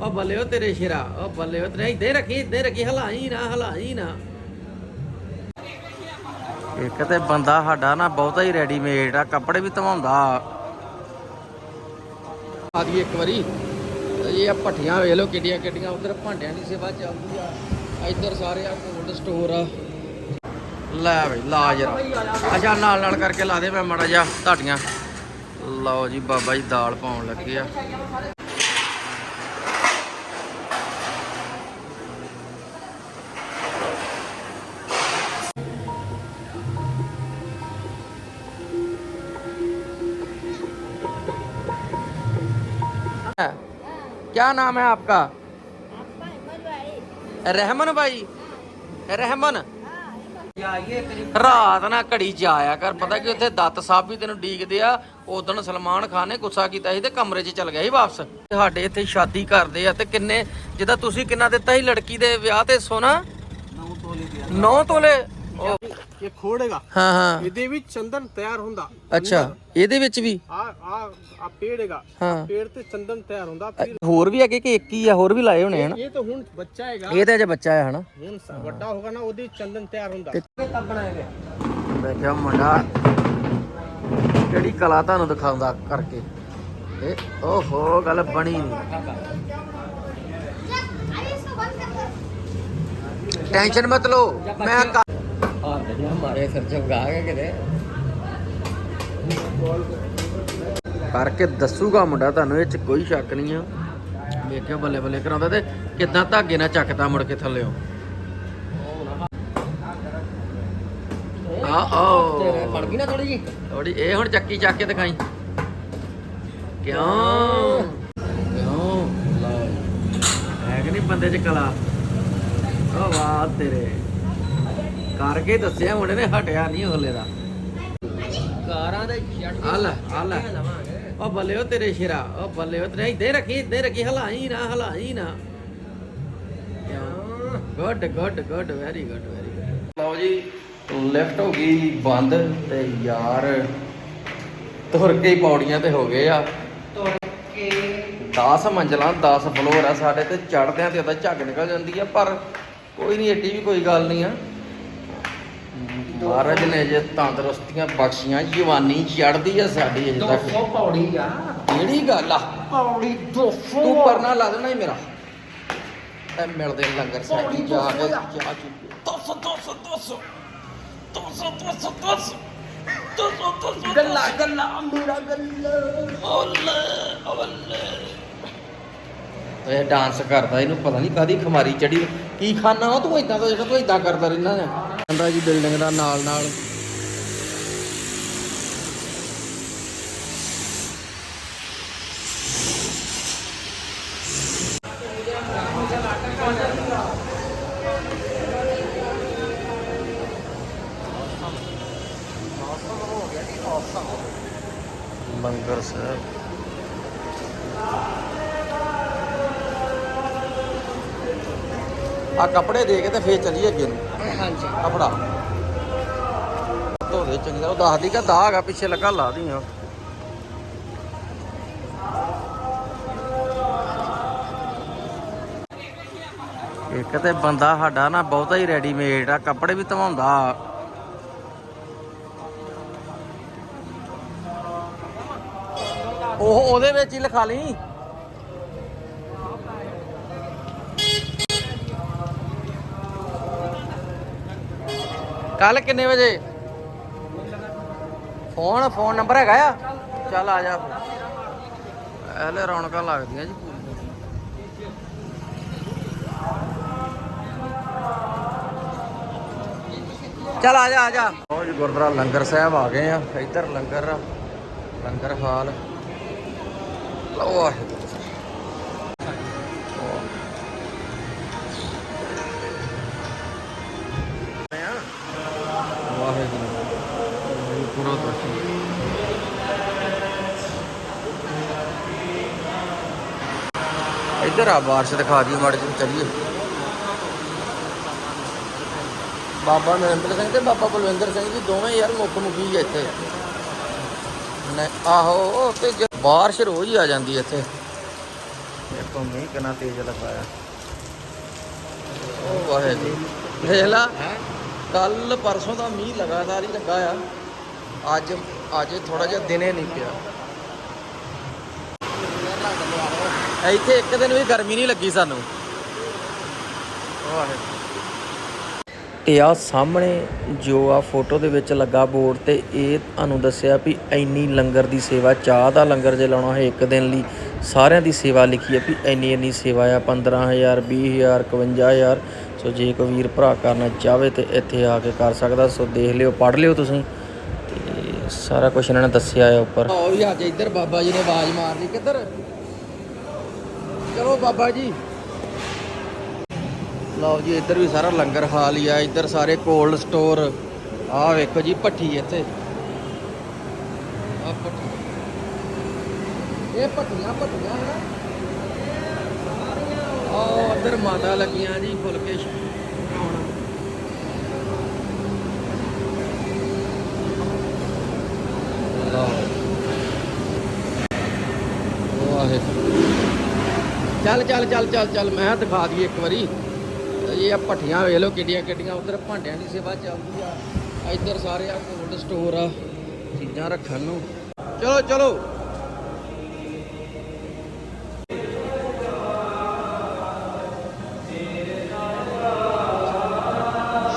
ਉਹ ਬੱਲੇ ਉਹ ਤੇਰੇ ਸ਼ੇਰਾ ਉਹ ਬੱਲੇ ਉਹ ਤੇਰੇ ਇੱਧੇ ਰੱਖੀ ਇੱਧੇ ਰੱਖੀ ਹਲਾਈ ਨਾ ਹਲਾਈ ਨਾ। ਇੱਕ ਤੇ ਬੰਦਾ ਸਾਡਾ ਨਾ ਬਹੁਤਾ ਹੀ ਰੈਡੀਮੇਡ ਆ ਕੱਪੜੇ ਵੀ ਧਵਾਉਂਦਾ। ਆ ਇੱਕ ਵਾਰੀ। ਇਹ ਆ ਭੱਠੀਆਂ ਵੇਖ ਲਓ ਕਿੱਡੀਆਂ ਕਿੱਡੀਆਂ ਉਧਰ ਭਾਂਡਿਆਂ ਦੀ ਸੇਵਾ ਚੱਲਦੀ ਆ। ਇੱਧਰ ਸਾਰੇ ਆ ਕੋਲਡ ਸਟੋਰ ਆ। ਲੈ ਬਈ ਲਾ ਜਰਾ ਅੱਛਾ ਨਾਲ ਨਾਲ ਕਰਕੇ ਲਾ ਦੇ ਮੈਂ ਮੜਾ ਜਾ ਤੁਹਾਡੀਆਂ ਲਓ ਜੀ ਬਾਬਾ ਜੀ ਦਾਲ ਪਾਉਣ ਲੱਗੇ ਆ। क्या नाम है आपका रहमन भाई रहमन ਰਾਤ ਨਾ ਘੜੀ ਚ ਆਇਆ ਕਰ ਪਤਾ ਕਿ ਉੱਥੇ ਦੱਤ ਸਾਹਿਬ ਵੀ ਤੈਨੂੰ ਡੀਕਦੇ ਆ ਉਦੋਂ ਸਲਮਾਨ ਖਾਨ ਨੇ ਗੁੱਸਾ ਕੀਤਾ ਸੀ ਤੇ ਕਮਰੇ 'ਚ ਚਲ ਗਿਆ ਸੀ ਵਾਪਸ ਸਾਡੇ ਇੱਥੇ ਸ਼ਾਦੀ ਕਰਦੇ ਆ ਤੇ ਕਿੰਨੇ ਜਿਹਦਾ ਤੁਸੀਂ ਕਿੰਨਾ ਦਿੱਤਾ ਸੀ ਲੜਕੀ ਦੇ ਵਿਆਹ ਤੇ ਸੋਨਾ 9 ਤੋਲੇ ਉਹ ਇਹ ਖੋੜੇਗਾ। ਹਾਂ ਹਾਂ। ਇਹਦੇ ਵਿੱਚ ਚੰਦਨ ਤਿਆਰ ਹੁੰਦਾ। ਅੱਛਾ ਇਹਦੇ ਵਿੱਚ ਵੀ? ਆ ਆ ਆ ਪੇੜੇਗਾ। ਹਾਂ। ਪੇੜ ਤੇ ਚੰਦਨ ਤਿਆਰ ਹੁੰਦਾ। ਫਿਰ ਹੋਰ ਵੀ ਹੈਗੇ ਕਿ ਇੱਕ ਹੀ ਆ? ਹੋਰ ਵੀ ਲਾਏ ਹੋਣੇ ਹਨ ਇਹ ਤਾਂ ਹੁਣ ਬੱਚਾ ਹੈਗਾ। ਇਹ ਤਾਂ ਅਜੇ ਬੱਚਾ ਹੈ ਹਨਾ? ਹੁਣ ਸ- ਵੱਡਾ ਹੋਗਾ ਨਾ ਉਹਦੇ ਚੰਦਨ ਤਿਆਰ ਹੁੰਦਾ। ਮੈਂ ਕਿਹਾ ਮੁੰਡਾ ਕਿਹੜੀ ਕਲਾ ਤੁਹਾਨੂੰ ਦਿਖਾਉਂਦਾ ਕਰਕੇ? ਇਹ ਓਹੋ ਗੱਲ ਬਣੀ ਨਹੀਂ ਟੈਨਸ਼ਨ ਮਤ ਲਓ। ਮੈਂ ਹਮਾਰੇ ਸਿਰ ਚੁਗਾ ਕੇ ਕਿਤੇ। ਕਰਕੇ ਦੱਸੂਗਾ ਮੁੰਡਾ ਤੁਹਾਨੂੰ ਇਹ ਚ ਕੋਈ ਸ਼ੱਕ ਨਹੀਂ ਆ। ਵੇਖਿਓ ਬੱਲੇ ਬੱਲੇ ਕਰਾਉਂਦਾ ਤੇ ਕਿਦਾਂ ਧਾਗੇ ਨਾਲ ਚੱਕਦਾ ਮੁੜ ਕੇ ਥੱਲਿਓ ਆ ਓ ਫੜ ਗਈ ਨਾ ਥੋੜੀ ਜੀ ਥੋੜੀ ਇਹ ਹੁਣ ਚੱਕੀ ਚੱਕ ਕੇ ਦਿਖਾਈ। ਕਿਉਂ? ਕਿਉਂ? ਲਓ ਹੈ ਕਿ ਨਹੀਂ ਬੰਦੇ ਚ ਕਲਾ? ਓ ਵਾਹ ਤੇਰੇ। ਕਰਕੇ ਦੱਸਿਆ ਮੁੰਡੇ ਨੇ ਹਟਿਆ ਨਹੀਂ ਹਲੇ ਦਾ। ਕਾਰਾਂ ਦੇ ਛੱਡ ਆ ਲੈ ਆ ਲੈ। ਓ ਬੱਲੇ ਉਹ ਤੇਰੇ ਸ਼ੇਰਾ ਓ ਬੱਲੇ ਉਹ ਤੇਰੇ ਇੱਧੇ ਰੱਖੀ ਇੱਧੇ ਰੱਖੀ ਹਲਾਈ ਨਾ ਹਲਾਈ ਨਾ। Good good good very good very good ਲਓ ਜੀ ਲਿਫਟ ਹੋ ਗਈ ਬੰਦ ਤੇ ਯਾਰ ਤੁਰ ਕੇ ਪੌੜੀਆਂ ਤੇ ਹੋ ਗਏ ਆ। ਤੁਰ ਕੇ। 10 ਮੰਜ਼ਲਾਂ 10 ਫਲੋਰ ਆ ਸਾਡੇ ਤੇ ਚੜਦਿਆਂ ਤੇ ਉਹਦਾ ਝੱਗ ਨਿਕਲ ਜਾਂਦੀ ਆ ਪਰ ਕੋਈ ਨਹੀਂ ਏਡੀ ਵੀ ਕੋਈ ਗੱਲ ਨਹੀਂ ਆ। ਮਹਾਰਾਜ ਨੇ ਜੇ ਤੰਦਰੁਸਤੀਆਂ ਬਖਸ਼ੀਆਂ ਜਵਾਨੀ ਚੜਦੀ ਆ ਸਾਡੀ ਅਜੇ ਤੱਕ। 200 ਪੌੜੀ ਆ। ਕਿਹੜੀ ਗੱਲ ਆ? ਪੌੜੀ 200 ਤੂੰ ਪਰਨਾ ਲਾ ਦੇਣਾ ਹੀ ਮੇਰਾ। ਐ ਮਿਲਦੇ ਲੰਗਰ ਸਾਹਿਬ ਜੀ ਕੇ ਜਾ ਚੁੱਕੇ 200 200 200 200 200 200 200 200 ਗੱਲਾ ਗੱਲਾ ਮੇਰਾ ਗੱਲਾ। ਓਲੇ ਓਲੇ। ਇਹ ਡਾਂਸ ਕਰਦਾ ਇਹਨੂੰ ਪਤਾ ਨਹੀਂ ਕਾਦੀ ਖਮਾਰੀ ਚੜੀ। ਕੀ ਖਾਣਾ ਉਹ ਤੂੰ? ਇਦਾਂ ਦਾ ਜਿਹੜਾ ਤੂੰ ਇਦਾਂ ਕਰਦਾ ਰਹਿੰਦਾ। ਹੈ ਕਹਿੰਦਾ ਜੀ ਬਿਲਡਿੰਗ ਦਾ ਨਾਲ ਨਾਲ। ਲੰਗਰ ਸਾਹਿਬ। ਆ ਕੱਪੜੇ ਦੇ ਕੇ ਤੇ ਫੇਰ ਚੱਲੀਏ ਅੱਗੇ ਨੂੰ। ਹਾਂਜੀ। ਕਪੜਾ ਧੋ ਚੰਗੀ ਤਰ੍ਹਾਂ। ਉਹ ਦੱਸਦੀ ਕਿ ਦਾਗ ਆ, ਪਿੱਛੇ ਲੱਗਾ ਲਾ ਦੀ ਆ ਇੱਕ ਤੇ ਬੰਦਾ ਸਾਡਾ ਨਾ ਬਹੁਤਾ ਹੀ ਰੈਡੀਮੇਡ ਆ, ਕੱਪੜੇ ਵੀ ਧਵਾਉਂਦਾ। ਉਹ ਉਹਦੇ ਵਿੱਚ ਹੀ ਲਿਖਾ ਲਈ। ਕੱਲ ਕਿੰਨੇ ਵਜੇ? ਫੋਨ ਫੋਨ ਨੰਬਰ ਹੈਗਾ ਆ? ਚੱਲ ਆ ਜਾ। ਐਲੇ ਰੌਣਕਾਂ ਲੱਗਦੀਆਂ ਜੀ ਚੱਲ ਆ ਜਾ ਆ ਜਾ। ਉਹ ਜੀ, ਗੁਰਦੁਆਰਾ ਲੰਗਰ ਸਾਹਿਬ ਆ ਗਏ ਆ। ਇੱਧਰ ਲੰਗਰ ਲੰਗਰ ਹਾਲ। ਲਓ ਇੱਧਰ ਆ ਬਾਰਿਸ਼ ਦਿਖਾ ਦੀ ਮਾੜੇ ਜਿਹੇ ਚੱਲੀਏ। ਬਾਬਾ ਨਰਿੰਦਰ ਸਿੰਘ ਤੇ ਬਾਬਾ ਬਲਵਿੰਦਰ ਸਿੰਘ ਜੀ ਦੋਵੇਂ ਯਾਰ ਮੁੱਖ ਮੁਖੀ ਆ ਇੱਥੇ। ਨੇ ਆਹੋ ਤੇ ਜ- ਬਾਰਿਸ਼ ਰੋਜ਼ ਹੀ ਆ ਜਾਂਦੀ ਇੱਥੇ। ਦੇਖੋ ਮੀਂਹ ਕਿੰਨਾ ਤੇਜ਼ ਲੱਗਾ ਆ ਉਹ ਵਾਹਿਗੁਰੂ। ਦੇਖ ਲਾ ਕੱਲ ਪਰਸੋਂ ਦਾ ਮੀਂਹ ਲਗਾਤਾਰ ਹੀ ਲੱਗਾ ਆ। ਅੱਜ ਅੱਜ ਥੋੜਾ ਜਿਹਾ ਦਿਨੇ ਨਹੀਂ ਪਿਆ। ਇੱਥੇ ਇੱਕ ਦਿਨ ਵੀ ਗਰਮੀ ਨਹੀਂ ਲੱਗੀ ਸਾਨੂੰ। ਇਹ ਆ ਸਾਹਮਣੇ ਜੋ ਆ ਫੋਟੋ ਦੇ ਵਿੱਚ ਲੱਗਾ ਬੋਰਡ ਤੇ ਇਹ ਤੁਹਾਨੂੰ ਦੱਸਿਆ ਵੀ ਇੰਨੀ ਲੰਗਰ ਦੀ ਸੇਵਾ, ਚਾਹ ਦਾ ਲੰਗਰ ਜੇ ਲਾਉਣਾ ਹੈ ਇੱਕ ਦਿਨ ਲਈ, ਸਾਰਿਆਂ ਦੀ ਸੇਵਾ ਲਿਖੀ ਹੈ ਵੀ ਇੰਨੀ ਇੰਨੀ ਸੇਵਾ ਆ 15000 20000 51000 ਸੋ ਜੇ ਕੋਈ ਵੀਰ ਭਰਾ ਕਰਨਾ ਚਾਹਵੇ ਤੇ ਇੱਥੇ ਆ ਕੇ ਕਰ ਸਕਦਾ। ਸੋ ਦੇਖ ਲਿਓ, ਪੜ੍ਹ ਲਿਓ ਤੁਸੀਂ। ਸਾਰਾ ਕੁਝ ਇਹਨਾਂ ਨੇ ਦੱਸਿਆ ਹੈ ਉੱਪਰ। ਉਹ ਵੀ ਅੱਜ ਇੱਧਰ ਬਾਬਾ ਜੀ ਨੇ ਆਵਾਜ਼ ਮਾਰਨੀ। ਕਿੱਧਰ? ਚਲੋ ਬਾਬਾ ਜੀ। ਲਓ ਜੀ, ਇੱਧਰ ਵੀ ਸਾਰਾ ਲੰਗਰ ਹਾਲ ਹੀ ਆ। ਇੱਧਰ ਸਾਰੇ ਕੋਲਡ ਸਟੋਰ। ਆਹ ਵੇਖੋ ਜੀ, ਭੱਠੀ ਇੱਥੇ। ਆਹ ਭੱਠੀ। ਇਹ ਭੱਠੀਆਂ ਭੱਠੀਆਂ ਹੈ ਆਹ ਉੱਧਰ ਮਾਤਾ ਲੱਗੀਆਂ ਜੀ, ਫੁਲਕੇ ਛਕਾਉਣ ਲਓ ਵਾਹਿਗੁਰੂ ਚੱਲ ਚੱਲ ਚੱਲ ਚੱਲ ਚੱਲ, ਮੈਂ ਕਿਹਾ ਦਿਖਾ ਦਈਏ ਇੱਕ ਵਾਰੀ। ਇਹ ਆ ਭੱਠੀਆਂ ਵੇਖ ਲਓ ਕਿੱਡੀਆਂ ਕਿੱਡੀਆਂ। ਉਧਰ ਭਾਂਡਿਆਂ ਦੀ ਸੇਵਾ ਚੱਲਦੀ ਆ। ਇੱਧਰ ਸਾਰੇ ਆ ਕੋਲਡ ਸਟੋਰ ਆ, ਚੀਜ਼ਾਂ ਰੱਖਣ ਨੂੰ। ਚਲੋ ਚਲੋ।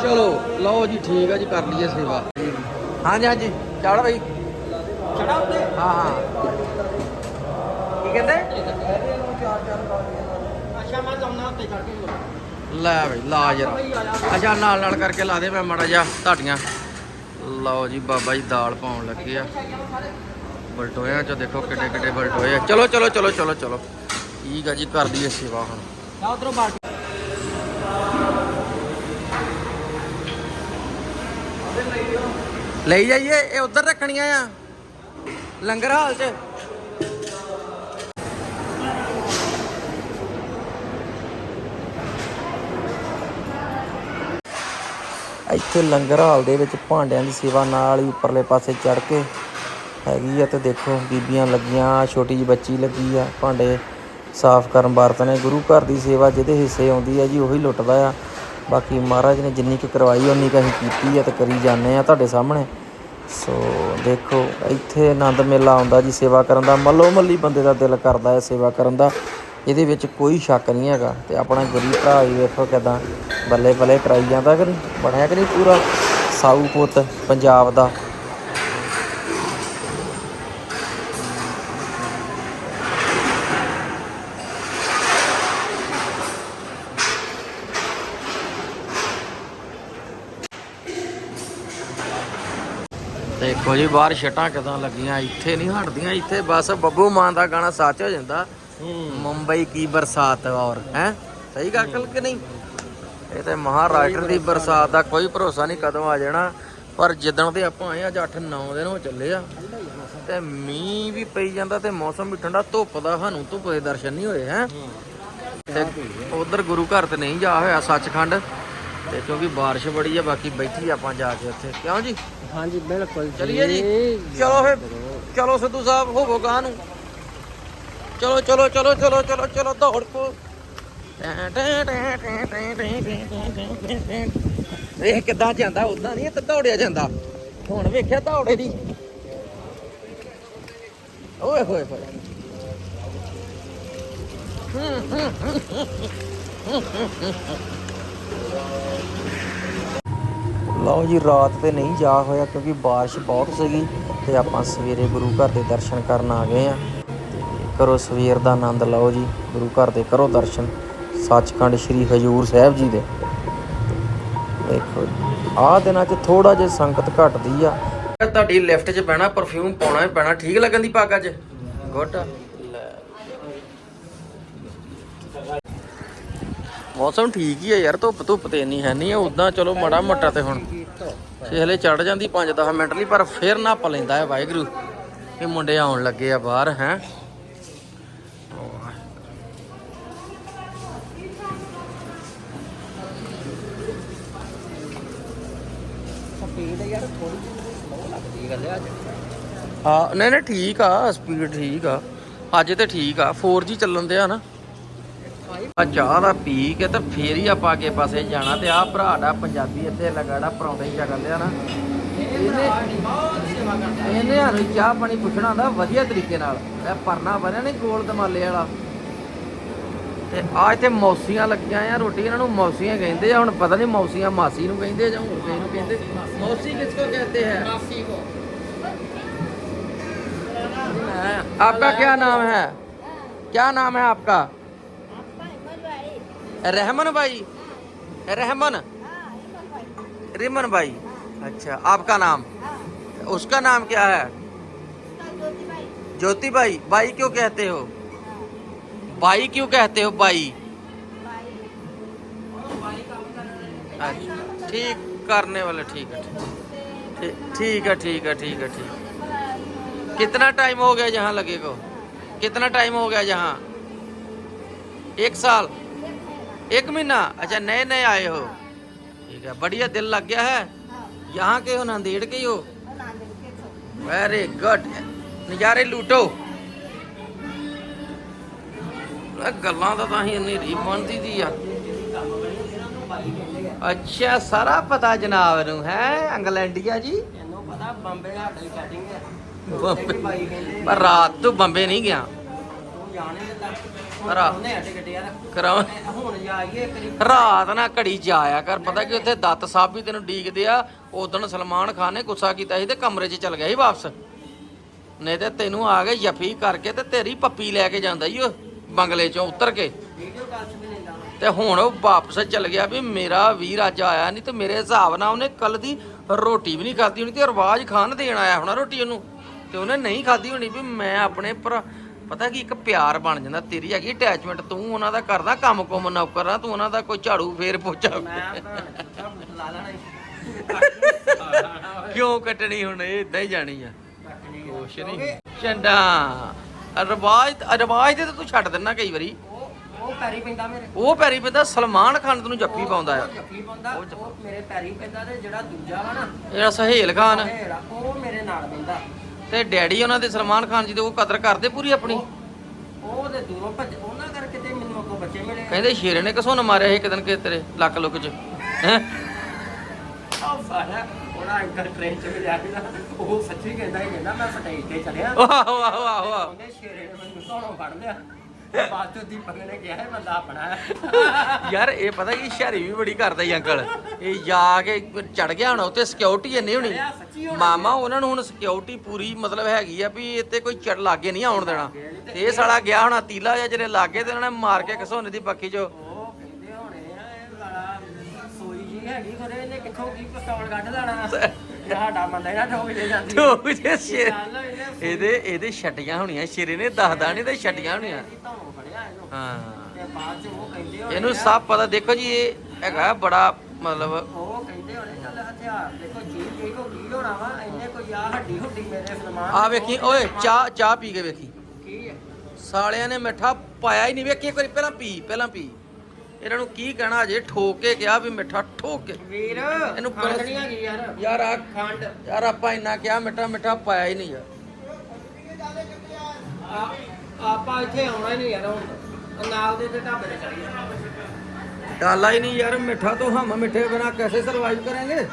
ਚਲੋ, ਲਓ ਜੀ, ਠੀਕ ਆ ਜੀ, ਕਰ ਲਈਏ ਸੇਵਾ। ਹਾਂਜੀ ਹਾਂਜੀ ਚੜ ਬਈ। ਚੜਾ ਉੱਤੇ ਹਾਂ ਹਾਂ। ਕੀ ਕਹਿੰਦੇ ਅੱਛਾ ਮੈਂ ਜਾਉਣਾ ਉੱਤੇ ਚੜ ਕੇ ਲੈ ਬਈ, ਲਾ ਜਰਾ ਅੱਛਾ, ਨਾਲ ਨਾਲ ਕਰਕੇ ਲਾ ਦੇ ਮੈਂ ਮੜਾ ਜਾ ਤੁਹਾਡੀਆਂ ਲਓ ਜੀ, ਬਾਬਾ ਜੀ ਦਾਲ ਪਾਉਣ ਲੱਗੇ ਆ। ਬਲਟੋਇਆਂ ਚ ਦੇਖੋ ਕਿੱਡੇ ਕਿੱਡੇ ਬਲਟੋਏ ਆ। ਚਲੋ ਚਲੋ ਚਲੋ ਚਲੋ ਚਲੋ। ਠੀਕ ਆ ਜੀ, ਕਰ ਦਈਏ ਸੇਵਾ ਹੁਣ। ਜਾ ਉਧਰੋਂ ਬਾਟ ਲਈ ਜਾਈਏ, ਇਹ ਉਧਰ ਰੱਖਣੀਆਂ ਆ। ਲੰਗਰ ਹਾਲ 'ਚ। ਇੱਥੇ ਲੰਗਰ ਹਾਲ ਦੇ ਵਿੱਚ ਭਾਂਡਿਆਂ ਦੀ ਸੇਵਾ ਨਾਲ ਹੀ ਉੱਪਰਲੇ ਪਾਸੇ ਚੜ ਕੇ ਹੈਗੀ ਆ ਤੇ ਦੇਖੋ ਬੀਬੀਆਂ ਲੱਗੀਆਂ, ਛੋਟੀ ਜਿਹੀ ਬੱਚੀ ਲੱਗੀ ਆ, ਭਾਂਡੇ ਸਾਫ਼ ਕਰਨ ਬਰਤਨੇ ਗੁਰੂ ਘਰ ਦੀ ਸੇਵਾ ਜਿਹਦੇ ਹਿੱਸੇ ਆਉਂਦੀ ਆ ਜੀ, ਉਹੀ ਲੁੱਟਦਾ ਆ। ਬਾਕੀ ਮਹਾਰਾਜ ਨੇ ਜਿੰਨੀ ਕੁ ਕਰਵਾਈ ਉਨੀ ਕੁ ਅਸੀਂ ਕੀਤੀ ਆ ਤੇ ਕਰੀ ਜਾਂਦੇ ਆ ਤੁਹਾਡੇ ਸਾਹਮਣੇ। ਸੋ ਦੇਖੋ, ਇੱਥੇ ਆਨੰਦ ਮੇਲਾ ਆਉਂਦਾ ਜੀ ਸੇਵਾ ਕਰਨ ਦਾ। ਮੱਲੋ ਮੱਲੀ ਬੰਦੇ ਦਾ ਦਿਲ ਕਰਦਾ ਹੈ ਸੇਵਾ ਕਰਨ ਦਾ। ਇਹਦੇ ਵਿੱਚ ਕੋਈ ਸ਼ੱਕ ਨਹੀਂ ਹੈਗਾ ਤੇ ਆਪਣਾ ਗਰੀਬ ਭਰਾ ਵੀ ਵੇਖੋ ਕਿਦਾਂ ਬੱਲੇ ਬੱਲੇ ਕਰਾਈ ਜਾਂਦਾ ਕਿ ਨਹੀਂ? ਬਣਿਆ ਕਿ ਨਹੀਂ ਪੂਰਾ? ਸਾਊ ਪੁੱਤ ਪੰਜਾਬ ਦਾ। ਦੇਖੋ ਜੀ, ਬਾਹਰ ਛਟਾਂ ਕਿਦਾਂ ਲੱਗੀਆਂ, ਇੱਥੇ ਨਹੀਂ ਹਟਦੀਆਂ, ਇੱਥੇ ਬਸ ਬੱਬੂ ਮਾਨ ਦਾ ਗਾਣਾ ਸੱਚ ਹੋ ਜਾਂਦਾ। ਮੁੰਬਈ ਕੀ ਬਰਸਾਤ ਔਰ, ਹੈ? ਸਹੀ ਗੱਲ ਕਿ ਨਹੀਂ? ਇਹ ਤੇ ਮਹਾਰਾਸ਼ਟਰ ਦੀ ਬਰਸਾਤ ਦਾ ਕੋਈ ਭਰੋਸਾ ਨਹੀਂ ਕਦੋਂ ਆ ਜਾਣਾ। ਪਰ ਜਿੱਦਣ ਤੇ ਆਪਾਂ ਆਏ ਅੱਜ 8-9 ਦਿਨ ਹੋ ਚੱਲੇ ਆ। ਤੇ ਮੀਂਹ ਵੀ ਪਈ ਜਾਂਦਾ ਤੇ ਮੌਸਮ ਵੀ ਠੰਡਾ, ਧੁੱਪ ਦਾ ਸਾਨੂੰ ਧੁੱਪ ਦੇ ਦਰਸ਼ਨ ਨਹੀਂ ਹੋਏ, ਹੈ? ਤੇ ਉਧਰ ਗੁਰੂ ਘਰ ਤੇ ਨਹੀਂ ਜਾ ਹੋਇਆ, ਸੱਚਖੰਡ। ਤੇ ਕਿਉਂਕਿ ਬਾਰਿਸ਼ ਬੜੀ ਆ ਬਾਕੀ ਬੈਠੀ ਆਪਾਂ ਜਾ ਕੇ ਉੱਥੇ ਕਿਉਂ ਜੀ ਹਾਂਜੀ ਬਿਲਕੁਲ ਚਲਿਏ ਜੀ ਚਲੋ ਫੇ ਚਲੋ ਸਿੱਧੂ ਸਾਹਿਬ ਹੋਵੋ ਗਾਂ ਨੂੰ ਚਲੋ ਚਲੋ ਚਲੋ ਚਲੋ ਚਲੋ ਚਲੋ ਦੌੜ ਪੋ ਇਹ ਕਿੱਦਾਂ ਜਾਂਦਾ ਉਦਾਂ ਨਹੀਂ ਤਾਂ ਦੌੜਿਆ ਜਾਂਦਾ ਹੁਣ ਵੇਖਿਆ ਦੌੜੇ ਦੀ ਓਏ ਹੋਏ ਹੋਏ ਲਓ ਜੀ, ਰਾਤ ਤੇ ਨਹੀਂ ਜਾ ਹੋਇਆ ਕਿਉਂਕਿ ਬਾਰਿਸ਼ ਬਹੁਤ ਸੀਗੀ ਤੇ ਆਪਾਂ ਸਵੇਰੇ ਗੁਰੂ ਘਰ ਦੇ ਦਰਸ਼ਨ ਕਰਨ ਆ ਗਏ ਆ ਕਰੋ ਸਵੇਰ ਦਾ ਆਨੰਦ, ਲਓ ਜੀ, ਗੁਰੂ ਘਰ ਦੇ ਕਰੋ ਦਰਸ਼ਨ। ਸੱਚਖੰਡ ਸ੍ਰੀ ਹਜੂਰ ਸਾਹਿਬ ਜੀ ਦੇ। ਦੇਖੋ, ਆਹ ਦਿਨਾਂ 'ਚ ਥੋੜਾ ਜਿਹਾ ਸੰਗਤ ਘਟਦੀ ਆ। ਤੁਹਾਡੀ ਲਿਫਟ 'ਚ ਪੈਣਾ ਪਰਫਿਊਮ ਪਾਉਣਾ ਹੀ ਪੈਣਾ। ਠੀਕ ਲੱਗਣ ਦੀ ਪੱਗ ਚ ਗੁੱਡ। ਮੌਸਮ ਠੀਕ ਹੀ ਆ ਯਾਰ ਧੁੱਪ ਧੁੱਪ ਤੇ ਇੰਨੀ ਹੈ ਨਹੀਂ ਉਦਾਂ ਚਲੋ ਮੜਾ ਮੋਟਾ ਤੇ ਹੁਣ। ਛੇਲੇ ਚੜ ਜਾਂਦੀ 5-10 ਮਿੰਟ ਲਈ ਪਰ ਫੇਰ ਨੱਪ ਲੈਂਦਾ ਹੈ ਵਾਹਿਗੁਰੂ। ਇਹ ਮੁੰਡੇ ਆਉਣ ਲੱਗੇ ਆ ਬਾਹਰ ਹੈ। ਸਪੀਡ ਯਾਰ ਥੋੜੀ ਜਿਹੀ ਲੱਗਦੀ ਗੱਲ ਅੱਜ। ਹਾਂ ਨਹੀਂ ਨਹੀਂ ਠੀਕ ਆ ਸਪੀਡ ਠੀਕ ਆ। ਅੱਜ ਤੇ ਠੀਕ ਆ 4G ਚੱਲਣ ਦੇ ਆ ਨਾ। ਆ ਚਾਹ ਦਾ ਪੀ ਕੇ ਤੇ ਫੇਰ ਹੀ ਆਪਾਂ ਅੱਗੇ ਪਾਸੇ ਜਾਣਾ ਤੇ ਆਹ ਭਰਾ ਦਾ ਪੰਜਾਬੀ ਇੱਥੇ ਲਗਾੜਾ ਪਰੌਂਠੇ ਹੀ ਚੱਲਦੇ ਆ ਨਾ ਇਹਨੇ ਇਹਨੇ ਸਾਨੂੰ ਚਾਹ ਪਾਣੀ ਪੁੱਛਣਾ ਹੁੰਦਾ ਵਧੀਆ ਤਰੀਕੇ ਨਾਲ ਇਹ ਪਰਨਾ ਬਣਿਆ ਨਹੀਂ ਗੋਲ ਦਮਾਲੇ ਵਾਲਾ ਤੇ ਆ ਇੱਥੇ ਮੌਸੀਆਂ ਲੱਗੀਆਂ ਆ ਰੋਟੀ ਇਹਨਾਂ ਨੂੰ ਮੌਸੀਆਂ ਕਹਿੰਦੇ ਆ ਹੁਣ ਪਤਾ ਨਹੀਂ ਮੌਸੀਆਂ ਮਾਸੀ ਨੂੰ ਕਹਿੰਦੇ ਆ ਜਾਂ ਹੋਰ ਕਿਸੇ ਨੂੰ ਕਹਿੰਦੇ ਮੌਸੀ ਕਿਸ ਕੋ ਕਹਤੇ ਹੈ ਮਾਸੀ ਕੋ आपका क्या नाम है क्या नाम है आपका रहमान भाई। रहमन? रिमन भाई। अच्छा आपका नाम? उसका नाम क्या है? ज्योति भाई। भाई क्यों कहते हो? भाई क्यों कहते हो भाई अच्छा, ठीक करने वाले ठीक है ठीक। है ठीक है ठीक है ठीक। कितना टाइम हो गया यहाँ लगे को कितना टाइम हो गया यहाँ एक साल। एक महीना अच्छा नए नए आए हो ठीक है बढ़िया दिल लग गया है यहाँ के हो नांदेड़ के ही हो वेरी गुड ਨਜ਼ਾਰੇ ਲੂਟੋ ਇਹ ਗੱਲਾਂ ਤਾਂ ਤਾਂ ਹੀ ਇੰਨੀ ਰੀ ਬਣਦੀ ਦੀ ਆ ਅੱਛਾ ਸਾਰਾ ਪਤਾ ਜਨਾਬ ਨੂੰ ਹੈ ਇੰਗਲੈਂਡੀਆ ਜੀ ਇਹਨੂੰ ਪਤਾ ਬੰਬੇ ਸਾਡੀ ਸੈਟਿੰਗ ਹੈ ਬੰਬੇ। ਭਾਈ ਕਹਿੰਦੇ ਪਰ ਰਾਤ ਤੋਂ ਬੰਬੇ ਨਹੀਂ ਗਿਆ ਤੂੰ ਜਾਣੇ ਗੱਡੇ ਯਾਰ ਕਰਾਉ ਹੁਣ ਜਾਈਏ ਰਾਤ ਨਾ ਘੜੀ ਜਾਇਆ ਕਰ। ਪਤਾ ਕਿ ਉੱਥੇ ਦੱਤ ਸਾਹਿਬ ਵੀ ਤੈਨੂੰ ਡੀਕਦੇ ਆ ਉਦੋਂ ਸਲਮਾਨ ਖਾਨ ਨੇ ਗੁੱਸਾ ਕੀਤਾ ਸੀ ਤੇ ਕਮਰੇ 'ਚ ਚਲ ਗਿਆ ਸੀ ਵਾਪਸ। ਨਹੀਂ ਤੇ ਤੈਨੂੰ ਆ ਕੇ ਜਫੀ ਕਰਕੇ ਤੇ ਤੇਰੀ ਪੱਪੀ ਲੈ ਕੇ ਜਾਂਦਾ ਈ ਉਹ ਬੰਗਲੇ 'ਚੋਂ ਉਤਰ ਕੇ। ਤੇ ਹੁਣ ਉਹ ਵਾਪਸ ਚਲ ਗਿਆ ਵੀ ਮੇਰਾ ਵੀਰ ਅੱਜ ਆਇਆ ਨਹੀਂ ਤੇ ਮੇਰੇ ਹਿਸਾਬ ਨਾਲ ਉਹਨੇ ਕੱਲ ਦੀ ਰੋਟੀ ਵੀ ਨਹੀਂ ਖਾਧੀ ਹੋਣੀ ਤੇ ਰਵਾਜ ਖਾਨ ਦੇਣ ਆਇਆ ਹੋਣਾ ਰੋਟੀ ਉਹਨੂੰ। ਤੇ ਉਹਨੇ ਨਹੀਂ ਖਾਧੀ ਹੋਣੀ ਵੀ ਮੈਂ ਆਪਣੇ ਭਰਾ ਪਤਾ ਕੀ ਇੱਕ ਪਿਆਰ ਬਣ ਜਾਂਦਾ ਤੇਰੀ ਹੈਗੀ ਅਟੈਚਮੈਂਟ ਤੂੰ ਉਹਨਾਂ ਦਾ ਕਰਦਾ ਕੰਮ ਕੁਮ ਨੌਕਰ ਆ ਤੂੰ ਉਹਨਾਂ ਦਾ ਕੋਈ ਝਾੜੂ ਫੇਰ ਪੋਚਾ ਮੈਂ ਤਾਂ ਲਾ ਲੈਣਾ ਕਿਉਂ ਕੱਟਣੀ ਹੁਣ ਇਹ ਇਦਾਂ ਹੀ ਜਾਣੀ ਆ। ਕੁਛ ਨਹੀਂ। ਚੰਡਾ ਰਵਾਜ ਰਵਾਜ ਤੇ ਤਾਂ ਛੱਡ ਦਿੰਨਾ ਕਈ ਵਾਰੀ। ਉਹ ਪੈਰੀ ਪੈਂਦਾ ਮੇਰੇ। ਉਹ ਪੈਰੀ ਪੈਂਦਾ ਸਲਮਾਨ ਖਾਨ ਤੈਨੂੰ ਜੱਫੀ ਪਾਉਂਦਾ ਆ। ਜੱਫੀ ਪਾਉਂਦਾ ਉਹ ਮੇਰੇ ਪੈਰੀ ਪੈਂਦਾ ਤੇ ਜਿਹੜਾ ਦੂਜਾ ਵਾ ਨਾ ਜਿਹੜਾ ਸਹੇਲ ਖਾਨ। ਉਹ ਮੇਰੇ ਨਾਲ ਪੈਂਦਾ ਤੇ ਡੈਡੀ ਉਹਨਾਂ ਦੇ ਸਲਮਾਨ ਖਾਨ ਜੀ ਦੇ ਉਹ ਕਦਰ ਕਰਦੇ ਪੂਰੀ ਆਪਣੀ? ਉਹ ਤੇ ਦੂਰੋਂ ਭੱਜ ਉਹਨਾਂ ਕਰਕੇ ਤੇ ਮੈਨੂੰ ਅੱਗੋਂ ਬੱਚੇ ਮਿਲੇ ਕਹਿੰਦੇ ਸ਼ੇਰੇ ਨੇ ਕਸੋਂ ਮਾਰਿਆ ਸੀ ਇੱਕ ਦਿਨ ਕਿ ਤੇਰੇ ਲੱਕ ਲੁੱਕ ਚ। ਹੈ? ਆ ਸਾਰਾ ਉਹਦਾ ਅੰਕਲ ਟ੍ਰੇਨ ਚ ਵੀ ਜਾ ਕੇ ਨਾ ਉਹ ਸੱਚੀ ਕਹਿੰਦਾ ਹੀ ਕਹਿੰਦਾ ਮੈਂ ਸਟੇਜ ਤੇ ਚੜਿਆ। ਵਾਹ ਵਾਹ ਵਾਹ ਵਾਹ। ਉਹਨੇ ਸ਼ੇਰੇ ਨੇ ਮੈਨੂੰ ਸੋਹਣੋਂ ਫੜ ਲਿਆ। ਤੇ ਬਾਅਦ ਚੋਂ ਦੀਪਕ ਨੇ ਕਿਹਾ ਇਹ ਬੰਦਾ ਆਪਣਾ ਹੈ। ਯਾਰ ਇਹ ਪਤਾ ਕੀ ਸ਼ਹਿਰੀ ਵੀ ਬੜੀ ਕਰਦਾ ਹੀ ਅੰਕਲ। ਇਹ ਜਾ ਕੇ ਚੜ ਗਿਆ ਹੁਣ ਉੱਤੇ ਸਿਕਿਉਰਿਟੀ ਇੰਨੀ ਹੋਣੀ। ਮਾਮਾ ਉਹਨਾਂ ਨੂੰ ਹੁਣ ਸਿਕਿਉਰਿਟੀ ਪੂਰੀ ਮਤਲਬ ਹੈਗੀ ਆ ਵੀ ਇੱਥੇ ਕੋਈ ਚੜ ਲਾਗੇ ਨਹੀਂ ਆਉਣ ਦੇਣਾ। ਤੇ ਇਹ ਸਾਲਾ ਗਿਆ ਹੋਣਾ ਤੀਲਾ ਜਾਂ ਜਿਹੜੇ ਲਾਗੇ ਤੇ ਉਹਨਾਂ ਨੇ ਮਾਰ ਕੇ ਘਸੋਨੇ ਦੀ ਬੱਕੀ ਚੋਂ। ਹੈਗੀ ਇਹਨੇ ਕਿੱਥੋਂ ਕੀ ਪਿਸਤੌਲ ਕੱਢ ਲੈਣਾ? ਸਾਡਾ ਬੰਦਾ ਹੀ ਨਾ ਠੋਕ ਜੇ ਜਾਂਦੀ। ਠੋਕ ਜੇ ਸ਼ੇਰ ਇਹਨੇ ਇਹਦੇ ਇਹਦੇ ਛਟੀਆਂ ਹੋਣੀਆਂ ਸ਼ੇਰੇ ਨੇ ਦੱਸਦਾ ਨਹੀਂ ਤੇ ਛਟੀਆਂ ਹੋਣੀਆਂ। ਇਹਨੂੰ। ਹਾਂ। ਤੇ ਬਾਅਦ ਚ ਉਹ ਕਹਿੰਦੇ ਹੋਣੇ ਇਹਨੂੰ ਸਭ ਪਤਾ ਦੇਖੋ ਜੀ ਇਹ ਹੈਗਾ ਬੜਾ ਮਤਲਬ ਉਹ ਕਹਿੰਦੇ ਹੋਣੇ ਚੱਲ ਹਥਿਆਰ। ਦੇਖੋ ਚੀਜ਼ ਕੋਈ ਕੋ ਕੀ ਹੋਣਾ ਵਾ ਇੰਨੇ ਕੋਈ ਆ ਹੱਡੀ ਹੁੱਡੀ ਮੇਰੇ ਸਲਮਾਨ ਆ ਵੇਖੀ ਓਏ ਚਾਹ ਚਾਹ ਪੀ ਕੇ ਵੇਖੀ। ਕੀ ਹੈ? ਸਾਲਿਆਂ ਨੇ ਮਿੱਠਾ ਪਾਇਆ ਹੀ ਨਹੀਂ ਵੇਖੀ ਇੱਕ ਵਾਰੀ ਪਹਿਲਾਂ ਪੀ ਪਹਿਲਾਂ ਪੀ। ਇਹਨਾਂ ਨੂੰ ਕੀ ਕਹਿਣਾ ਅਜੇ ਠੋਕ ਕੇ ਕਿਹਾ ਵੀ ਮਿੱਠਾ ਠੋਕ ਕੇ। ਵੀਰ ਇਹਨੂੰ ਖੰਡ ਪਰਸ- ਨਹੀਂ ਹੈਗੀ ਯਾਰ। ਯਾਰ ਆ ਖੰਡ। ਯਾਰ ਆਪਾਂ ਇੰਨਾ ਕਿਹਾ ਮਿੱਠਾ ਮਿੱਠਾ ਪਾਇਆ ਹੀ ਨਹੀਂ ਯਾਰ। ਆਪਾਂ ਇੱਥੇ ਆਉਣਾ ਹੀ ਨਹੀਂ ਯਾਰ ਹੁਣ ਨਾਲ ਦੇ ਤੇ ਢਾਬੇ ਤੇ ਚੜੀ ਡਾਲਾ ਹੀ ਨਹੀਂ ਯਾਰ ਮਿੱਠਾ ਤੋਂ ਹਮ ਮਿੱਠੇ ਬਿਨਾ कैसे ਸਰਵਾਈਵ ਕਰਾਂਗੇ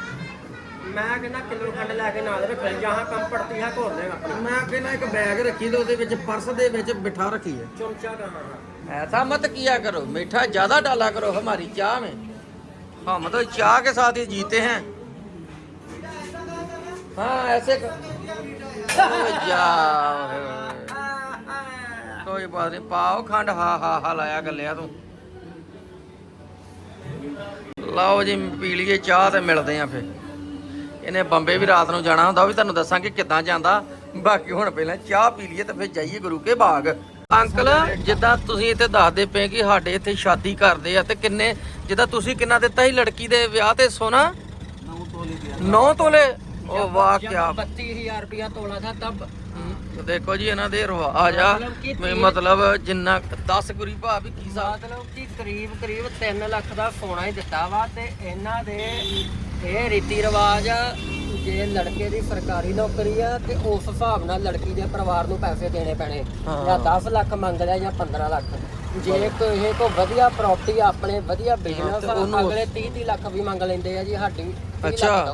ਮੈਂ ਕਹਿੰਦਾ ਕਿਲੋ ਖੰਡ ਲੈ ਕੇ ਨਾਲ ਰੱਖੇ ਜਹਾਂ ਕੰਮ ਪੜਤੀ ਹੈ ਘੋਰ ਦੇ ਆਪਣੀ ਮੈਂ ਕਹਿੰਦਾ ਇੱਕ ਬੈਗ ਰੱਖੀ ਤੇ ਉਹਦੇ ਵਿੱਚ ਪਰਸ ਦੇ ਵਿੱਚ ਮਿੱਠਾ ਰੱਖੀ ਹੈ ਚਮਚਾ ਕਰਨਾ ऐसा मत किया करो मीठा ज्यादा डाला करो हमारी चाय में हम तो चाय के साथ ही जीते हैं हाँ ऐसे कर... ਕੋਈ ਬਾਤ ਨਹੀਂ ਪਾਓ ਖੰਡ ਹਾ ਹਾ ਹਾ ਲਾਇਆ ਗੱਲਿਆ ਤੂੰ। ਲਓ ਜੀ ਪੀ ਲਈਏ ਚਾਹ ਤੇ ਮਿਲਦੇ ਆਂ ਫੇ ਇਹਨੇ ਬੰਬੇ ਵੀ ਰਾਤ ਨੂੰ ਜਾਣਾ ਹੁੰਦਾ ਉਹ ਵੀ ਤੁਹਾਨੂੰ ਦੱਸਾਂਗੇ ਕਿੱਦਾਂ ਜਾਂਦਾ। ਬਾਕੀ ਹੁਣ ਪਹਿਲਾਂ ਚਾਹ ਪੀ ਲਈਏ ਤੇ ਫਿਰ ਜਾਈਏ ਗੁਰੂ ਕੇ ਬਾਗ। ਅੰਕਲ ਜਿੱਦਾਂ ਤੁਸੀਂ ਇੱਥੇ ਦੱਸਦੇ ਪਏ ਕਿ ਸਾਡੇ ਇੱਥੇ ਸ਼ਾਦੀ ਕਰਦੇ ਆ ਤੇ ਕਿੰਨੇ ਜਿੱਦਾਂ ਤੁਸੀਂ ਕਿੰਨਾ ਦਿੱਤਾ ਸੀ ਲੜਕੀ ਦੇ ਵਿਆਹ ਤੇ ਸੋਨਾ? ਨੌ ਤੋਲੇ? ਉਹ ਵਾਹ ਕੀ 32000 ਰੁਪਿਆ ਤੋਲਾ ਥਾ ਤਬ ਦੇਖੋ ਜੀ ਇਹਨਾਂ ਦੇ ਰਿਵਾਜ ਆ ਵੀ ਮਤਲਬ ਜਿੰਨਾ 10 ਗੁਰੀ ਭਾ ਵੀ ਕੀ ਸਾਥ ਮਤਲਬ ਕਿ ਕਰੀਬ ਕਰੀਬ 3 ਲੱਖ ਦਾ ਸੋਨਾ ਹੀ ਦਿੱਤਾ ਵਾ ਤੇ ਇਹਨਾਂ ਦੇ ਇਹ ਰੀਤੀ ਰਿਵਾਜ ਜੇ ਲੜਕੇ ਦੀ ਸਰਕਾਰੀ ਨੌਕਰੀ ਆ ਤੇ ਉਸ ਹਿਸਾਬ ਨਾਲ ਲੜਕੀ ਦੇ ਪਰਿਵਾਰ ਨੂੰ ਪੈਸੇ ਦੇਣੇ ਪੈਣੇ। ਜਾਂ 10 ਲੱਖ ਮੰਗ ਲਿਆ ਜਾਂ 15 ਲੱਖ। ਜੇ ਕੋਈ ਇਹ ਕੋ ਵਧੀਆ ਪ੍ਰਾਪਰਟੀ ਆਪਣੇ ਵਧੀਆ ਬਿਜ਼ਨਸ ਅਗਲੇ 30 30 ਲੱਖ ਵੀ ਮੰਗ ਲੈਂਦੇ ਆ ਜੀ ਸਾਡੀ 30 ਲੱਖ ਅੱਛਾ।